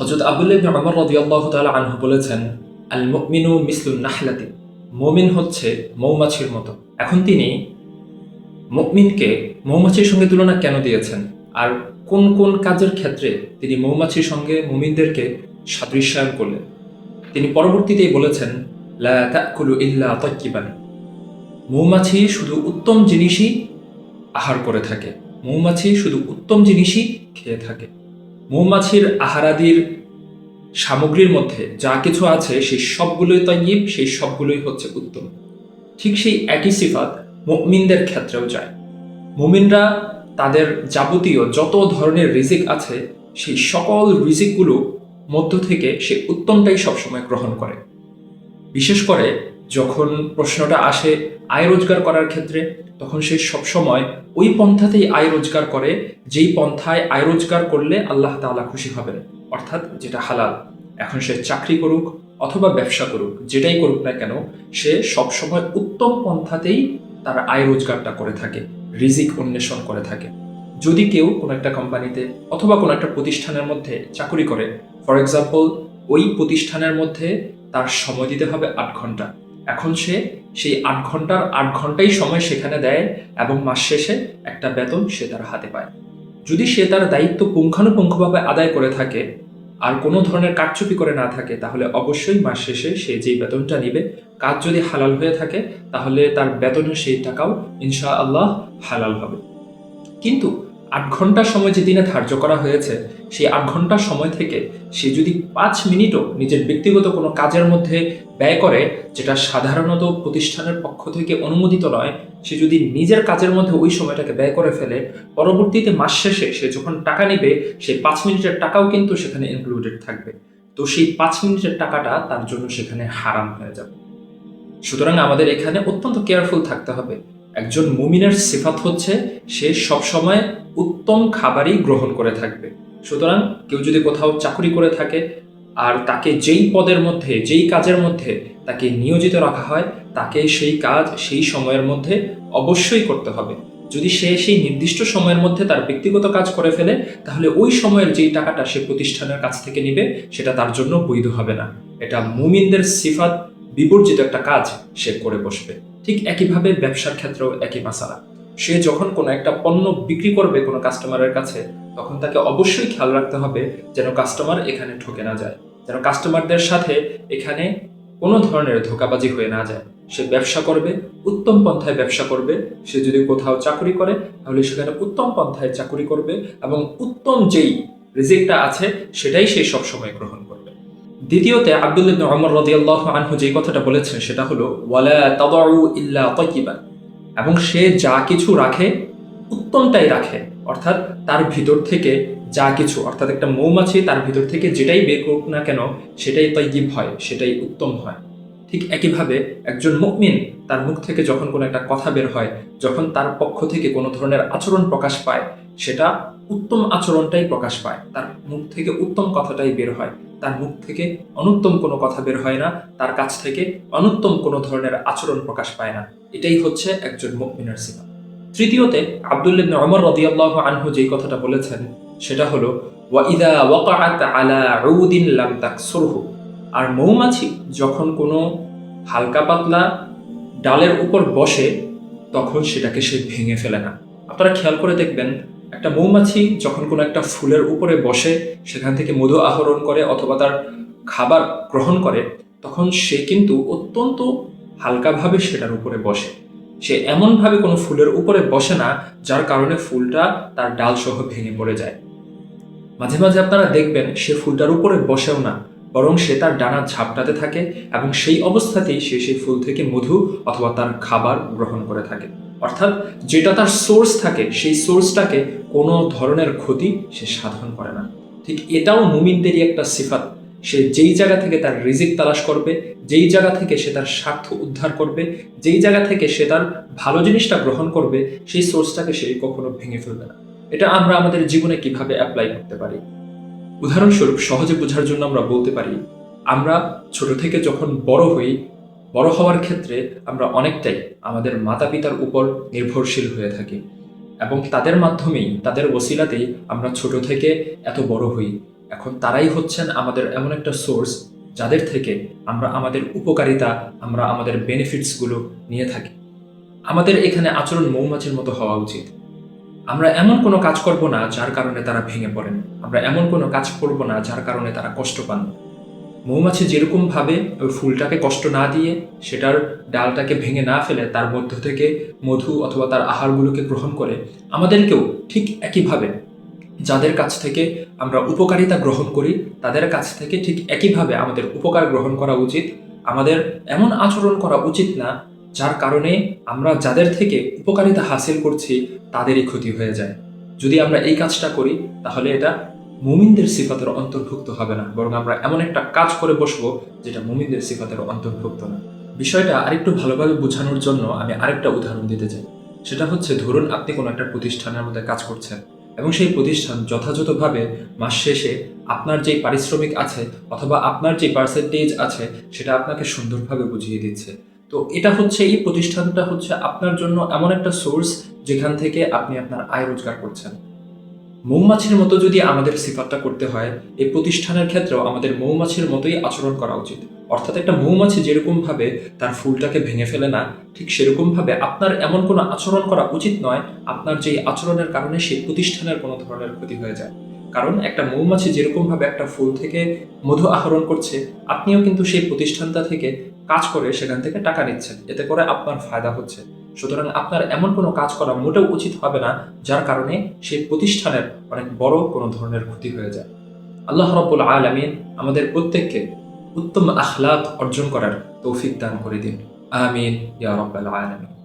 হজরত আবদুল্লাহ ওমর রাদিয়াল্লাহু তাআলা আনহু বলেছেন আল মুমিনু মিসলুন নাহলাতি। মুমিন হচ্ছে মৌমাছির মতো। এখন তিনি মুমিনকে মৌমাছির সঙ্গে তুলনা কেন দিয়েছেন? আর কোন কোন কাজের ক্ষেত্রে তিনি মৌমাছির সঙ্গে মুমিনদেরকে সাদৃশ্যায়ন করলেন? তিনি পরবর্তীতেই বলেছেন ইল্লা তাইয়িবান মৌমাছি শুধু উত্তম জিনিসই আহার করে থাকে। মৌমাছি শুধু উত্তম জিনিসই খেয়ে থাকে। মৌমাছির আহারাদির সামগ্রীর মধ্যে যা কিছু আছে, সেই সবগুলোই তৈব সেই সবগুলোই হচ্ছে উত্তম। ঠিক সেই একই সিফাত মুমিনদের ক্ষেত্রেও যায়। মুমিনরা তাদের যাবতীয় যত ধরনের রিজিক আছে, সেই সকল রিজিকগুলো মধ্য থেকে সে উত্তমটাই সবসময় গ্রহণ করে। বিশেষ করে যখন প্রশ্নটা আসে আয় রোজগার করার ক্ষেত্রে, তখন সে সবসময় ওই পন্থাতেই আয় রোজগার করে, যেই পন্থায় আয় রোজগার করলে আল্লাহ তাআলা খুশি হবেন, অর্থাৎ যেটা হালাল। এখন সে চাকরি করুক অথবা ব্যবসা করুক, যেটাই করুক না কেন, সে সবসময় উত্তম পন্থাতেই তার আয় রোজগারটা করে থাকে, রিজিক অন্বেষণ করে থাকে। যদি কেউ কোনো একটা কোম্পানিতে অথবা কোনো একটা প্রতিষ্ঠানের মধ্যে চাকরি করে, ফর এক্সাম্পল, ওই প্রতিষ্ঠানের মধ্যে তার সময় দিতে হবে আট ঘণ্টা। এখন সে সেই আট ঘণ্টার আট ঘন্টাই সময় সেখানে দেয় এবং মাস শেষে একটা বেতন সে তার হাতে পায়। যদি সে তার দায়িত্ব পুঙ্খানুপুঙ্খভাবে আদায় করে থাকে, আর কোনো ধরনের কারচুপি করে না থাকে, তাহলে অবশ্যই মাস শেষে সে যেই বেতনটা নিবে, কাজ যদি হালাল হয়ে থাকে, তাহলে তার বেতনের সেই টাকাও ইনশা আল্লাহ হালাল হবে। কিন্তু আট ঘণ্টা সময় যে দিনে ধার্য করা হয়েছে, সেই আট ঘণ্টা সময় থেকে সে যদি পাঁচ মিনিটও নিজের ব্যক্তিগত কোনো কাজের মধ্যে ব্যয় করে, যেটা সাধারণত প্রতিষ্ঠানের পক্ষ থেকে অনুমোদিত নয়, সে যদি নিজের কাজের মধ্যে ওই সময়টাকে ব্যয় করে ফেলে, পরবর্তীতে মাস শেষে সে যখন টাকা নেবে, সেই পাঁচ মিনিটের টাকাও কিন্তু সেখানে ইনক্লুডেড থাকবে। তো সেই পাঁচ মিনিটের টাকাটা তার জন্য সেখানে হারাম হয়ে যাবে। সুতরাং আমাদের এখানে অত্যন্ত কেয়ারফুল থাকতে হবে। একজন মুমিনের সিফাত হচ্ছে সে সবসময় উত্তম খাবারই গ্রহণ করে থাকবে। সুতরাং কেউ যদি কোথাও চাকরি করে থাকে আর তাকে যেই পদের মধ্যে, যেই কাজের মধ্যে তাকে নিয়োজিত রাখা হয়, তাকে সেই কাজ সেই সময়ের মধ্যে অবশ্যই করতে হবে। যদি সে সেই নির্দিষ্ট সময়ের মধ্যে তার ব্যক্তিগত কাজ করে ফেলে, তাহলে ওই সময়ের যেই টাকাটা সে প্রতিষ্ঠানের কাছ থেকে নিবে, সেটা তার জন্য বৈধ হবে না। এটা মুমিনদের সিফাত, বিবর্জিত একটা কাজ সে করে বসবে। ঠিক একইভাবে ব্যবসার ক্ষেত্রেও একই মাসালা। সে যখন কোনো একটা পণ্য বিক্রি করবে কোনো কাস্টমারের কাছে, তখন তাকে অবশ্যই খেয়াল রাখতে হবে যেন কাস্টমার এখানে ঠকে না যায়। যেন কাস্টমারদের সাথে এখানে কোনো ধরনের ধোকাবাজি হয়ে না যায়। সে ব্যবসা করবে, উত্তম পন্থায় ব্যবসা করবে, সে যদি কোথাও চাকরি করে, তাহলে সেখানে উত্তম পন্থায় চাকরি করবে এবং উত্তম যেই রিজিকটা আছে, সেটাই সে সবসময় গ্রহণ করবে। দ্বিতীয়তে আব্দুল ইবনে ওমর রাদিয়াল্লাহু আনহু যে কথাটা বলেছেন সেটা হলো, ওয়ালা তাদউ ইল্লা তাইয়িবান এবং সে যা কিছু রাখে উত্তমটাই রাখে। অর্থাৎ তার ভিতর থেকে যা কিছু, অর্থাৎ একটা মৌমাছি তার ভিতর থেকে যেটাই বের করুক না কেন, সেটাই তৈগিব হয়, সেটাই উত্তম হয়। ঠিক একইভাবে একজন মুকমিন তার মুখ থেকে যখন কোনো একটা কথা বের হয়, যখন তার পক্ষ থেকে কোনো ধরনের আচরণ প্রকাশ পায়, সেটা উত্তম আচরণটাই প্রকাশ পায়। তার মুখ থেকে উত্তম কথাটাই বের হয়। তার মুখ থেকে অনুত্তম কোনো কথা বের হয় না, তার কাছ থেকে অনুত্তম কোনো ধরনের আচরণ প্রকাশ পায় না। এটাই হচ্ছে একজন মুকমিনের সিফা তৃতীয়তে, আব্দুল ইবনে ওমর রাদিয়াল্লাহু আনহু যেই কথাটা বলেছেন, সেটা হলো, ওয়া ইদা ওয়াকাআত আলা উদিন লাম তাকসুরহু। আর মৌমাছি যখন কোনো হালকা পাতলা ডালের উপর বসে, তখন সেটাকে সে ভেঙে ফেলে না। আপনারা খেয়াল করে দেখবেন একটা মৌমাছি যখন কোনো একটা ফুলের উপরে বসে, সেখান থেকে মধু আহরণ করে অথবা তার খাবার গ্রহণ করে, তখন সে কিন্তু অত্যন্ত হালকাভাবে সেটার উপরে বসে। সে এমনভাবে কোনো ফুলের উপরে বসে না, যার কারণে ফুলটা তার ডাল সহ ভেঙে পড়ে যায়। মাঝে মাঝে আপনারা দেখবেন, সে ফুলটার উপরে বসেও না, বরং সে তার ডানা ঝাপটাতে থাকে এবং সেই অবস্থাতেই সে সেই ফুল থেকে মধু অথবা তার খাবার গ্রহণ করে থাকে। অর্থাৎ যেটা তার সোর্স থাকে, সেই সোর্সটাকে কোনো ধরনের ক্ষতি সে সাধন করে না। ঠিক এটাও মুমিনদেরই একটা সিফাত। সে যেই জায়গা থেকে তার রিজিক তালাশ করবে, যেই জায়গা থেকে সে তার স্বার্থ উদ্ধার করবে, যেই জায়গা থেকে সে তার ভালো জিনিসটা গ্রহণ করবে, সেই সোর্সটাকে সে কখনো ভেঙে ফেলবে না। এটা আমরা আমাদের জীবনে কীভাবে অ্যাপ্লাই করতে পারি? উদাহরণস্বরূপ সহজে বোঝার জন্য আমরা বলতে পারি, আমরা ছোট থেকে যখন বড় হই বড় হওয়ার ক্ষেত্রে আমরা অনেকটাই আমাদের মাতা পিতার উপর নির্ভরশীল হয়ে থাকি এবং তাদের মাধ্যমেই, তাদের ওসিলাতেই আমরা ছোট থেকে এত বড় হই। এখন তারাই হচ্ছেন আমাদের এমন একটা সোর্স যাদের থেকে আমরা আমাদের উপকারিতা, আমরা আমাদের বেনিফিটসগুলো নিয়ে থাকি। আমাদের এখানে আচরণ মৌমাছির মতো হওয়া উচিত। আমরা এমন কোনো কাজ করব না যার কারণে তারা ভেঙে পড়েন। আমরা এমন কোনো কাজ করব না যার কারণে তারা কষ্ট পান। মৌমাছি যেরকমভাবে ওই ফুলটাকে কষ্ট না দিয়ে সেটার ডালটাকে ভেঙে না ফেলে, তার মধ্য থেকে মধু অথবা তার আহারগুলোকে গ্রহণ করে, আমাদেরকেও ঠিক একইভাবে যাদের কাছ থেকে আমরা উপকারিতা গ্রহণ করি, তাদের কাছ থেকে ঠিক একইভাবে আমাদের উপকার গ্রহণ করা উচিত। আমাদের এমন আচরণ করা উচিত না, যার কারণে আমরা যাদের থেকে উপকারিতা হাসিল করছি, তাদেরই ক্ষতি হয়ে যায়। যদি আমরা এই কাজটা করি, তাহলে এটা মুমিনদের সিফাতের অন্তর্ভুক্ত হবে না, বরং আমরা এমন একটা কাজ করে বসবো যেটা মুমিনদের সিফাতের অন্তর্ভুক্ত না। বিষয়টা আরেকটু ভালোভাবে বোঝানোর জন্য আমি আরেকটা উদাহরণ দিতে চাই। সেটা হচ্ছে, ধরুন আপনি কোনো একটা প্রতিষ্ঠানের মধ্যে কাজ করছেন এবং সেই প্রতিষ্ঠান যথাযথভাবে মাস শেষে আপনার যেই পারিশ্রমিক আছে অথবা আপনার যে পার্সেন্টেজ আছে, সেটা আপনাকে সুন্দরভাবে বুঝিয়ে দিচ্ছে। তো এটা হচ্ছে, এই প্রতিষ্ঠানটা হচ্ছে আপনার জন্য এমন একটা সোর্স যেখান থেকে আপনি আপনার আয় রোজগার করছেন। মৌমাছির মতো যদি আমাদের সিফাতটা করতে হয় এই প্রতিষ্ঠানের ক্ষেত্রেও আমাদের মৌমাছির মতোই আচরণ করা উচিত। অর্থাৎ একটা মৌমাছি যেরকম ভাবে তার ফুলটাকে ভেঙে ফেলে না, ঠিক সেরকম ভাবে আপনার এমন কোনো আচরণ করা উচিত নয়, আপনার যেই আচরণের কারণে সেই প্রতিষ্ঠানের কোনো ধরনের ক্ষতি হয়ে যায়। কারণ একটা মৌমাছি যেরকম ভাবে একটা ফুল থেকে মধু আহরণ করছে, আপনিও কিন্তু সেই প্রতিষ্ঠানটা থেকে কাজ করে সেখান থেকে টাকা নিচ্ছেন। এতে করে আপনার ফায়দা হচ্ছে। সুতরাং আপনার এমন কোনো কাজ করা মোটেও উচিত হবে না, যার কারণে সেই প্রতিষ্ঠানের অনেক বড় কোনো ধরনের ক্ষতি হয়ে যায়। আল্লাহ রব্বুল আলমিন আমাদের প্রত্যেককে উত্তম আখলাত অর্জন করার তৌফিক দান করে দিন। আমিন, ইয়া রব্বাল আলমিন।